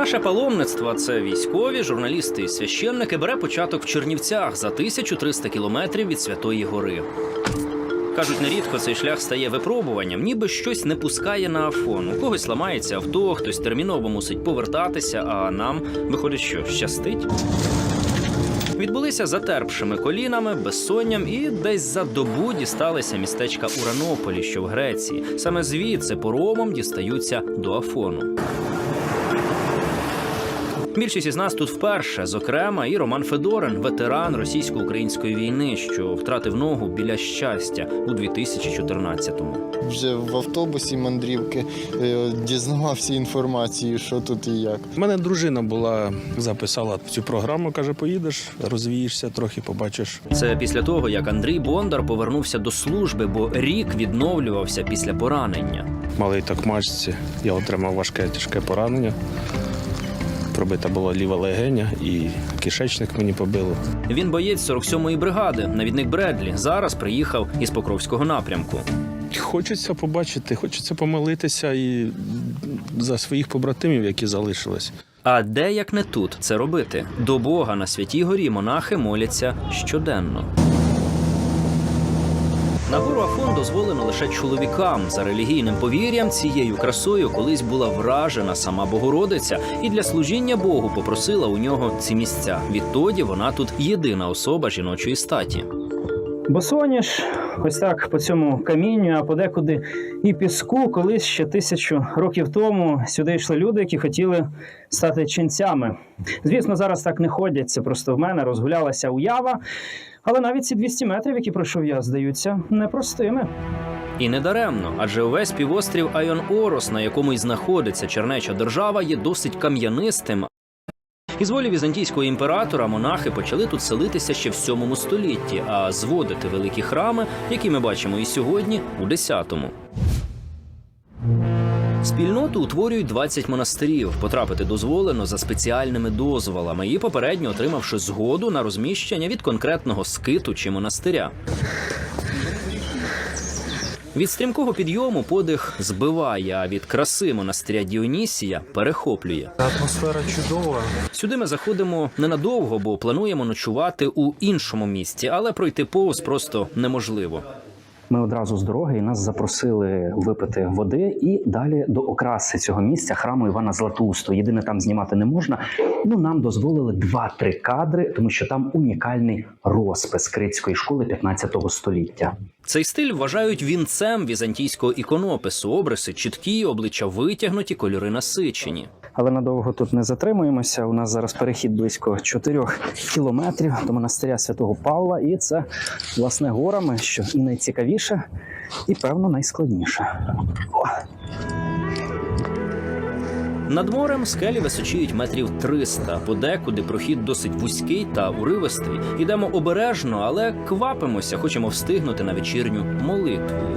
Наше паломництво це військові, журналісти і священники бере початок в Чернівцях за 1300 кілометрів від Святої Гори. Кажуть, нерідко цей шлях стає випробуванням, ніби щось не пускає на Афон. У когось ламається авто, хтось терміново мусить повертатися, а нам виходить, що щастить. Відбулися затерпшими колінами, безсонням і десь за добу дісталися містечка Уранополі, що в Греції. Саме звідси поромом дістаються до Афону. Більшість із нас тут вперше, зокрема, і Роман Федорин, ветеран російсько-української війни, що втратив ногу біля щастя у 2014-му. Вже в автобусі мандрівки е, дізнавався інформацію, що тут і як. У мене дружина була, записала цю програму, каже, поїдеш, розвієшся, трохи побачиш. Це після того, як Андрій Бондар повернувся до служби, бо рік відновлювався після поранення. Малий токмачці, я отримав важке тяжке поранення. Пробита була ліва легеня і кишечник мені побило. Він боєць 47-ї бригади, навідник Бредлі. Зараз приїхав із Покровського напрямку. Хочеться побачити, хочеться помолитися і за своїх побратимів, які залишились. А де як не тут це робити? До Бога на святій горі монахи моляться щоденно. На Афон дозволено лише чоловікам. За релігійним повір'ям цією красою колись була вражена сама Богородиця, і для служіння Богу попросила у нього ці місця. Відтоді вона тут єдина особа жіночої статі. Босоніж, ось так по цьому камінню, а подекуди і піску. Колись ще тисячу років тому сюди йшли люди, які хотіли стати ченцями. Звісно, зараз так не ходять. Це просто в мене розгулялася уява. Але навіть ці 200 метрів, які пройшов я, здаються непростими. І не даремно, адже увесь півострів Айон Орос, на якому й знаходиться чернеча держава, є досить кам'янистим. Із волі візантійського імператора монахи почали тут селитися ще в 7 столітті, а зводити великі храми, які ми бачимо і сьогодні, у 10-му. Спільноту утворюють 20 монастирів. Потрапити дозволено за спеціальними дозволами і попередньо отримавши згоду на розміщення від конкретного скиту чи монастиря. Від стрімкого підйому подих збиває, а від краси монастиря Діонісія перехоплює. Атмосфера чудова. Сюди ми заходимо ненадовго, бо плануємо ночувати у іншому місті, але пройти повз просто неможливо. Ми одразу з дороги і нас запросили випити води і далі до окраси цього місця храму Івана Златоустого. Єдине там знімати не можна. Ну нам дозволили два-три кадри, тому що там унікальний розпис критської школи 15 століття. Цей стиль вважають вінцем візантійського іконопису. Обриси чіткі, обличчя витягнуті, кольори насичені. Але надовго тут не затримуємося. У нас зараз перехід близько 4 кілометрів до монастиря святого Павла, і це власне горами, що і найцікавіше, і певно найскладніше. Над морем скелі височіють метрів 300, подекуди прохід досить вузький та уривистий. Ідемо обережно, але квапимося, хочемо встигнути на вечірню молитву.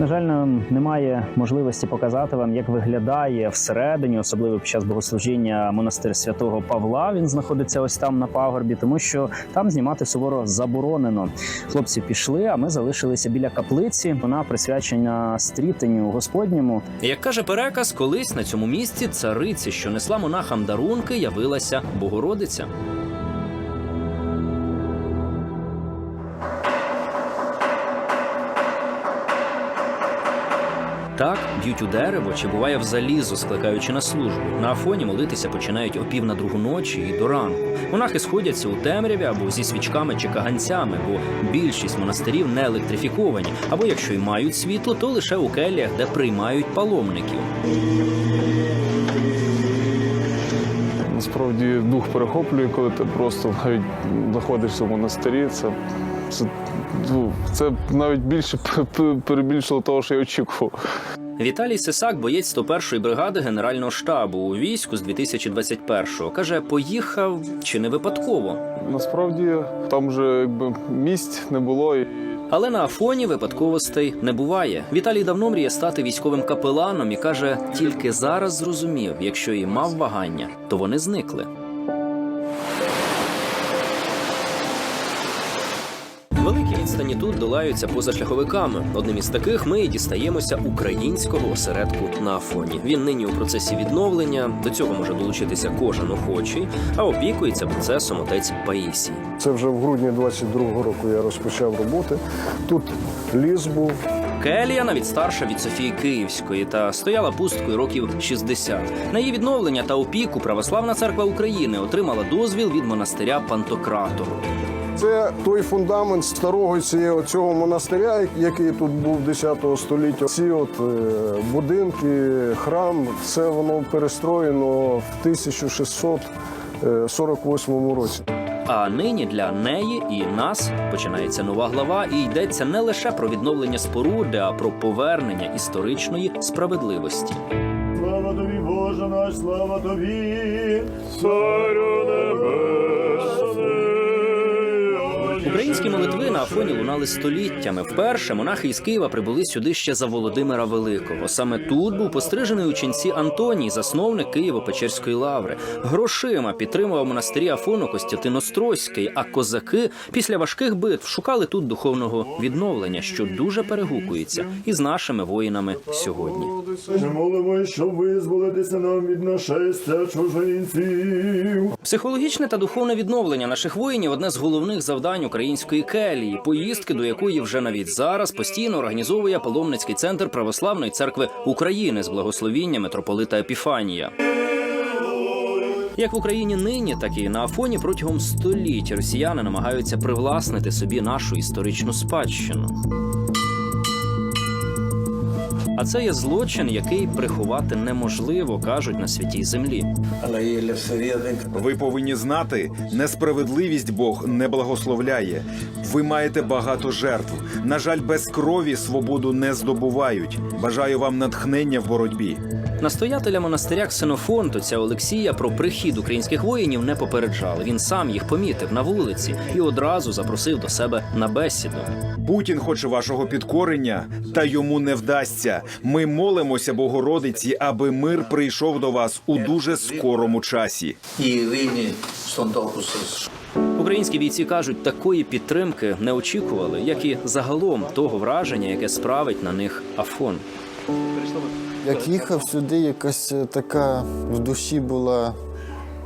На жаль, немає можливості показати вам, як виглядає всередині, особливо під час богослужіння монастир святого Павла. Він знаходиться ось там на пагорбі, тому що там знімати суворо заборонено. Хлопці пішли, а ми залишилися біля каплиці. Вона присвячена стрітенню Господньому. Як каже переказ, колись на цьому місці цариці, що несла монахам дарунки, явилася Богородиця. Так, б'ють у дерево чи буває в залізо, скликаючи на службу. На афоні молитися починають о пів на другу ночі і до ранку. Монахи сходяться у темряві або зі свічками чи каганцями, бо більшість монастирів не електрифіковані, або якщо й мають світло, то лише у келіях, де приймають паломників. Насправді дух перехоплює, коли ти просто навіть знаходишся в монастирі. Це, це, це навіть більше пе- пе- перебільшило того, що я очікував. Віталій Сисак, боєць 101-ї бригади Генерального штабу у війську з 2021-го. Каже, поїхав чи не випадково. Насправді там вже якби місць не було. Але на Афоні випадковостей не буває. Віталій давно мріє стати військовим капеланом і каже, тільки зараз зрозумів, якщо і мав вагання, то вони зникли. Відстані тут долаються поза шляховиками. Одним із таких ми і дістаємося українського осередку на Афоні. Він нині у процесі відновлення. До цього може долучитися кожен охочий, а опікується процесом отець Паїсій. Це вже в грудні 22-го року я розпочав роботи. Тут ліс був, Келія навіть старша від Софії Київської та стояла пусткою років 60. На її відновлення та опіку Православна церква України отримала дозвіл від монастиря Пантократор. Це той фундамент старого цієї- цього монастиря, який тут був 10 століття. Ці от е, будинки, храм, це воно перестроєно в 1648 році. А нині для неї і нас починається нова глава, і йдеться не лише про відновлення споруди, а про повернення історичної справедливості. Слава тобі, Боже наш, слава тобі, Царю Небесний. Українські молитви на Афоні лунали століттями. Вперше монахи із Києва прибули сюди ще за Володимира Великого. Саме тут був пострижений у ченці Антоній, засновник Києво-Печерської лаври. Грошима підтримував монастирі Афону Костянтин Острозький, а козаки після важких битв шукали тут духовного відновлення, що дуже перегукується із нашими воїнами сьогодні. Молимо, щоб визволитися нам від нашестя чужинців. Психологічне та духовне відновлення наших воїнів одне з головних завдань української келії, поїздки до якої вже навіть зараз постійно організовує паломницький центр Православної церкви України з благословіння митрополита Епіфанія. Як в Україні нині, так і на Афоні протягом століть росіяни намагаються привласнити собі нашу історичну спадщину. А це є злочин, який приховати неможливо, кажуть на святій землі. Ви повинні знати, несправедливість Бог не благословляє. Ви маєте багато жертв. На жаль, без крові свободу не здобувають. Бажаю вам натхнення в боротьбі. Настоятеля монастиря Ксенофонт отця Олексія про прихід українських воїнів не попереджали. Він сам їх помітив на вулиці і одразу запросив до себе на бесіду. Путін хоче вашого підкорення, та йому не вдасться. Ми молимося Богородиці, аби мир прийшов до вас у дуже скорому часі. Ірини Стонтопусис. Українські бійці кажуть, такої підтримки не очікували, як і загалом того враження, яке справить на них Афон. Як їхав сюди, якась е, така в душі була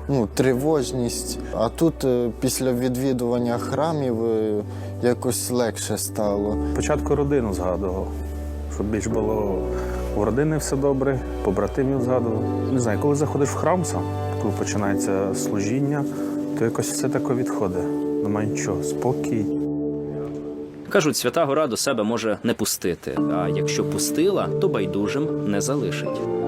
ну, тривожність. А тут е, після відвідування храмів е, якось легше стало. Спочатку родину згадував, щоб більш було у родини все добре, побратимів згадував. Не знаю, коли заходиш в храм сам, коли починається служіння, то якось все таке відходить. Немає нічого, спокій. Кажуть, свята гора до себе може не пустити. А якщо пустила, то байдужим не залишить.